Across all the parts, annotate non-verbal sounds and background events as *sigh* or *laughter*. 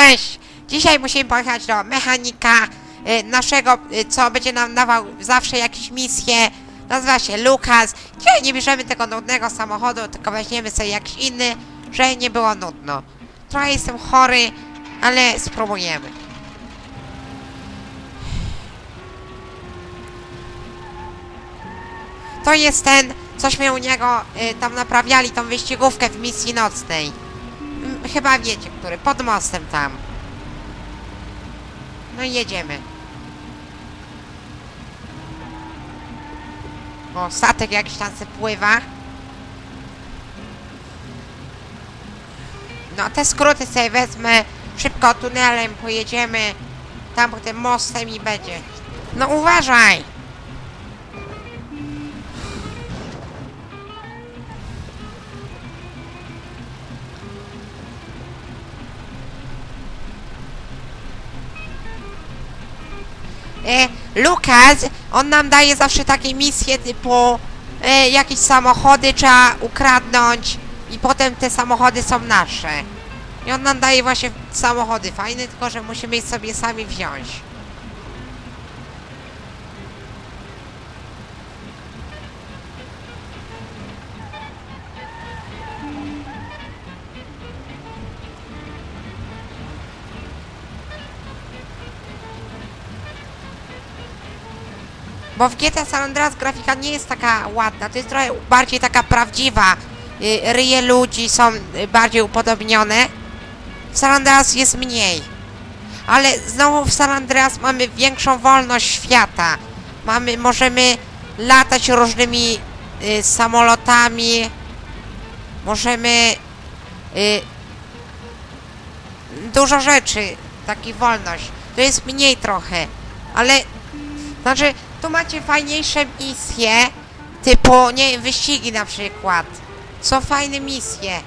Cześć! Dzisiaj musimy pojechać do mechanika y, naszego, y, co będzie nam dawał zawsze jakieś misje. Nazywa się Lukas. Dzisiaj nie bierzemy tego nudnego samochodu, tylko weźmiemy sobie jakiś inny, żeby nie było nudno. Trochę jestem chory, ale spróbujemy. To jest ten, cośmy u niego y, tam naprawiali tą wyścigówkę w misji nocnej. Chyba wiecie, który. Pod mostem tam. No i jedziemy. O, statek jakiś tam se pływa. No, te skróty sobie wezmę. Szybko tunelem pojedziemy. Tam tym mostem i będzie. No uważaj! E, Lukas, on nam daje zawsze takie misje typu e, jakieś samochody trzeba ukradnąć i potem te samochody są nasze. I on nam daje właśnie samochody fajne, tylko że musimy je sobie sami wziąć. Bo w GTA San Andreas grafika nie jest taka ładna, to jest trochę bardziej taka prawdziwa. Y, Ryje ludzi są y, bardziej upodobnione. W San Andreas jest mniej. Ale znowu w San Andreas mamy większą wolność świata. Mamy, możemy latać różnymi y, samolotami. Możemy y, dużo rzeczy, taki wolność. To jest mniej trochę, ale znaczy, tu macie fajniejsze misje, typu, nie wyścigi na przykład. Są fajne misje.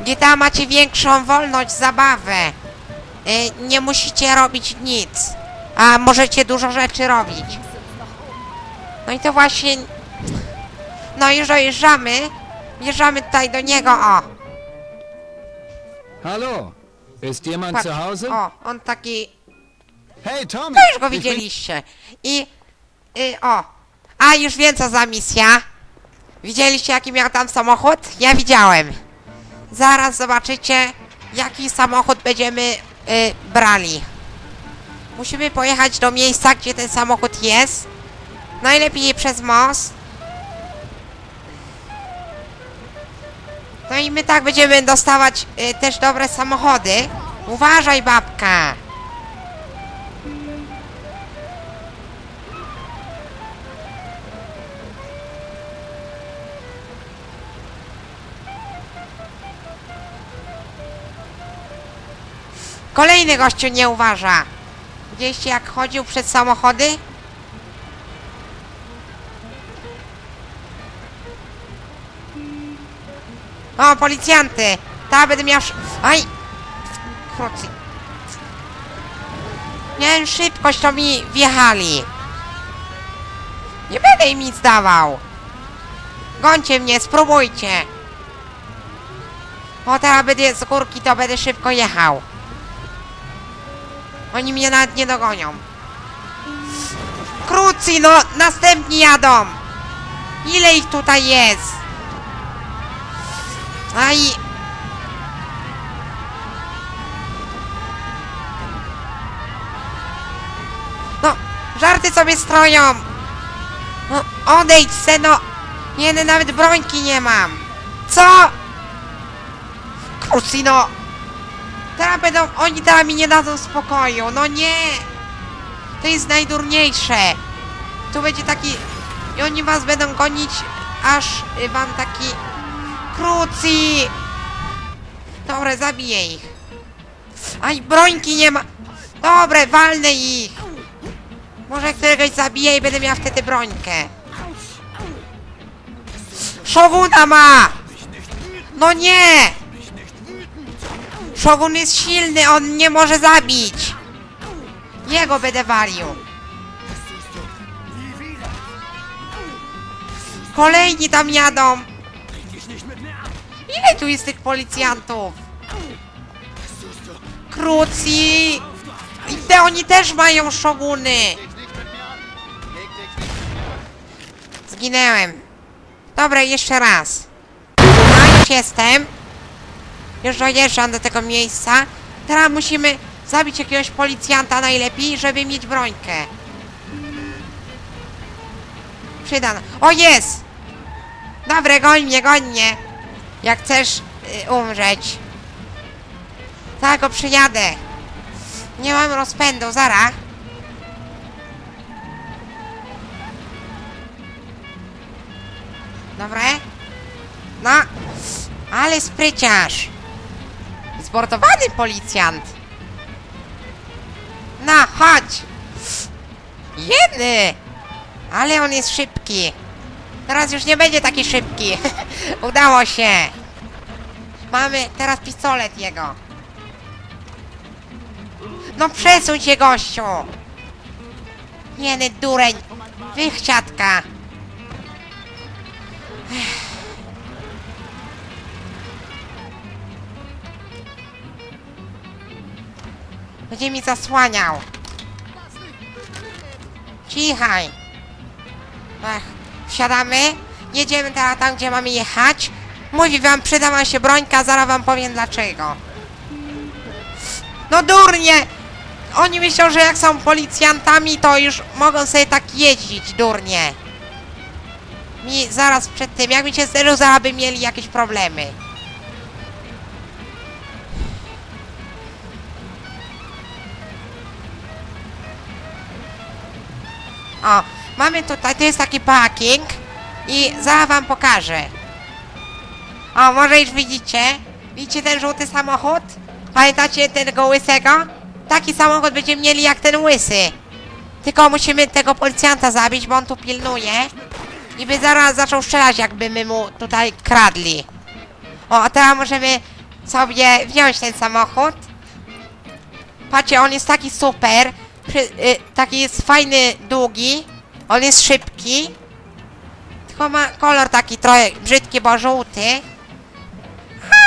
Gdzie tam macie większą wolność, zabawę. Y, nie musicie robić nic, a możecie dużo rzeczy robić. No i to właśnie... No już dojeżdżamy. Wjeżdżamy tutaj do niego, o. Hallo, ist jemand Patrz, zu Hause? o, on taki Hey Tommy! To już go widzieliście. I, y, o. A już wiem co za misja. Widzieliście jaki miał tam samochód? Ja widziałem. Zaraz zobaczycie jaki samochód będziemy y, brali. Musimy pojechać do miejsca, gdzie ten samochód jest. Najlepiej przez most. No i my tak będziemy dostawać y, też dobre samochody. Uważaj babka. Kolejny gościu nie uważa. Widzieliście jak chodził przed samochody? O, policjanty! Ta będę miał... Aj! Krócej. Miałem szybkość, to mi wjechali. Nie będę im nic dawał. Gońcie mnie, spróbujcie. O, teraz będę z górki, to będę szybko jechał. Oni mnie nawet nie dogonią. Krótcy, no! Następni jadą! Ile ich tutaj jest? Aj! No, żarty sobie stroją! No, odejdź se, no! Nie, no, nawet brońki nie mam! Co? Krótcy, no! Teraz będą, oni teraz mi nie dadzą spokoju, no nie! To jest najdurniejsze. Tu będzie taki, i oni was będą gonić, aż wam taki krucji. Dobra, zabiję ich. Aj, brońki nie ma. Dobre, walnę ich. Może któregoś zabiję i będę miała wtedy brońkę. Szowuna ma! No nie! Shogun jest silny, on nie może zabić! Jego będę walił! Kolejni tam jadą! Ile tu jest tych policjantów? Krucji! I te oni też mają szoguny! Zginęłem. Dobra, jeszcze raz. Już jestem. Już dojeżdżam do tego miejsca. Teraz musimy zabić jakiegoś policjanta najlepiej, żeby mieć brońkę. Przyda. O, jest! Dobre, goń mnie, goń mnie. Jak chcesz y, umrzeć. Tak, go przyjadę. Nie mam rozpędu, zara. Dobre? No, ale spryciarz. Zbordowany policjant. No, chodź. Jedny. Ale on jest szybki. Teraz już nie będzie taki szybki. *laughs* Udało się. Mamy teraz pistolet jego. No przesuń się, gościu. Jeny dureń. Wychciatka. Będzie mi zasłaniał. Cichaj. Wsiadamy. Jedziemy teraz tam, gdzie mamy jechać. Mówi wam, przyda wam się brońka, zaraz wam powiem dlaczego. No durnie! Oni myślą, że jak są policjantami, to już mogą sobie tak jeździć, durnie. Mi zaraz przed tym, jak mi się zderzył, zaraz by mieli jakieś problemy. O, mamy tutaj, to jest taki parking i zaraz wam pokażę. O, może już widzicie? Widzicie ten żółty samochód? Pamiętacie tego łysego? Taki samochód będziemy mieli jak ten łysy. Tylko musimy tego policjanta zabić, bo on tu pilnuje. I by zaraz zaczął strzelać, jakby my mu tutaj kradli. O, a teraz możemy sobie wziąć ten samochód. Patrzcie, on jest taki super. Y, taki jest fajny, długi. On jest szybki. Tylko ma kolor taki trochę brzydki, bo żółty.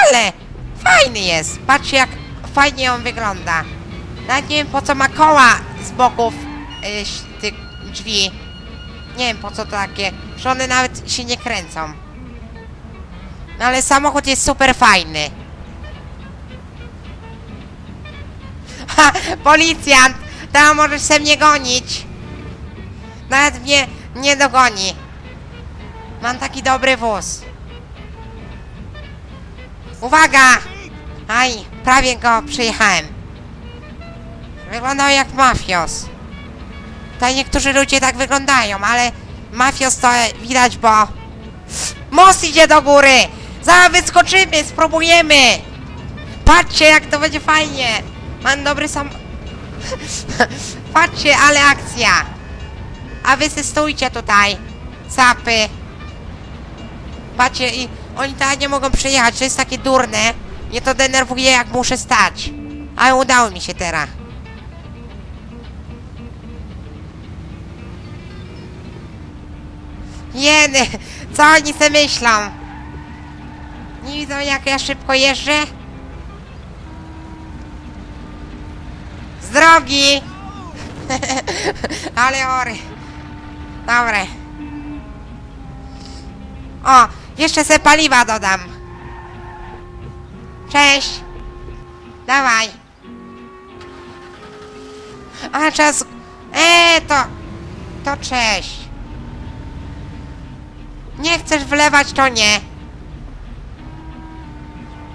Ale fajny jest. Patrzcie, jak fajnie on wygląda. Nawet nie wiem, po co ma koła z boków y, tych drzwi. Nie wiem, po co to takie. Że one nawet się nie kręcą. No ale samochód jest super fajny. Ha, *laughs* policjant! Tam możesz se mnie gonić. Nawet mnie nie dogoni. Mam taki dobry wóz. Uwaga! Aj, prawie go przyjechałem. Wyglądał jak mafios. Tutaj niektórzy ludzie tak wyglądają, ale mafios to widać, bo... Most idzie do góry! Zaraz wyskoczymy, spróbujemy! Patrzcie, jak to będzie fajnie! Mam dobry sam... *laughs* Patrzcie, ale akcja! A wy stójcie tutaj, sapy. Patrzcie, i oni teraz nie mogą przyjechać, to jest takie durne. Mnie to denerwuje, jak muszę stać. Ale udało mi się teraz. Jeny, *laughs* co oni se myślą? Nie widzą, jak ja szybko jeżdżę? Drogi! *laughs* Ale ory. Dobre. O, jeszcze se paliwa dodam. Cześć. Dawaj. A, czas... Eee, to... To cześć. Nie chcesz wlewać, to nie.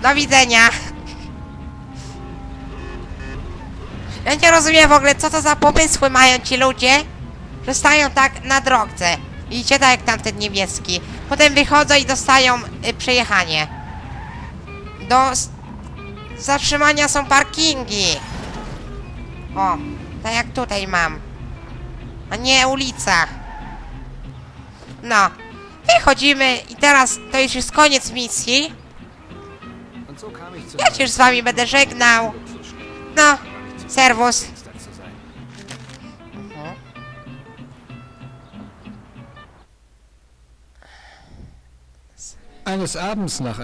Do widzenia. Ja nie rozumiem w ogóle, co to za pomysły mają ci ludzie, że stają tak na drodze. Idzie tak jak tamten niebieski. Potem wychodzą i dostają y, przejechanie. Do s- zatrzymania są parkingi. O, tak jak tutaj mam. A nie ulica. No. Wychodzimy i teraz to już jest koniec misji. Zu Ja się już z wami będę żegnał. No, Servus. Eines Abends nach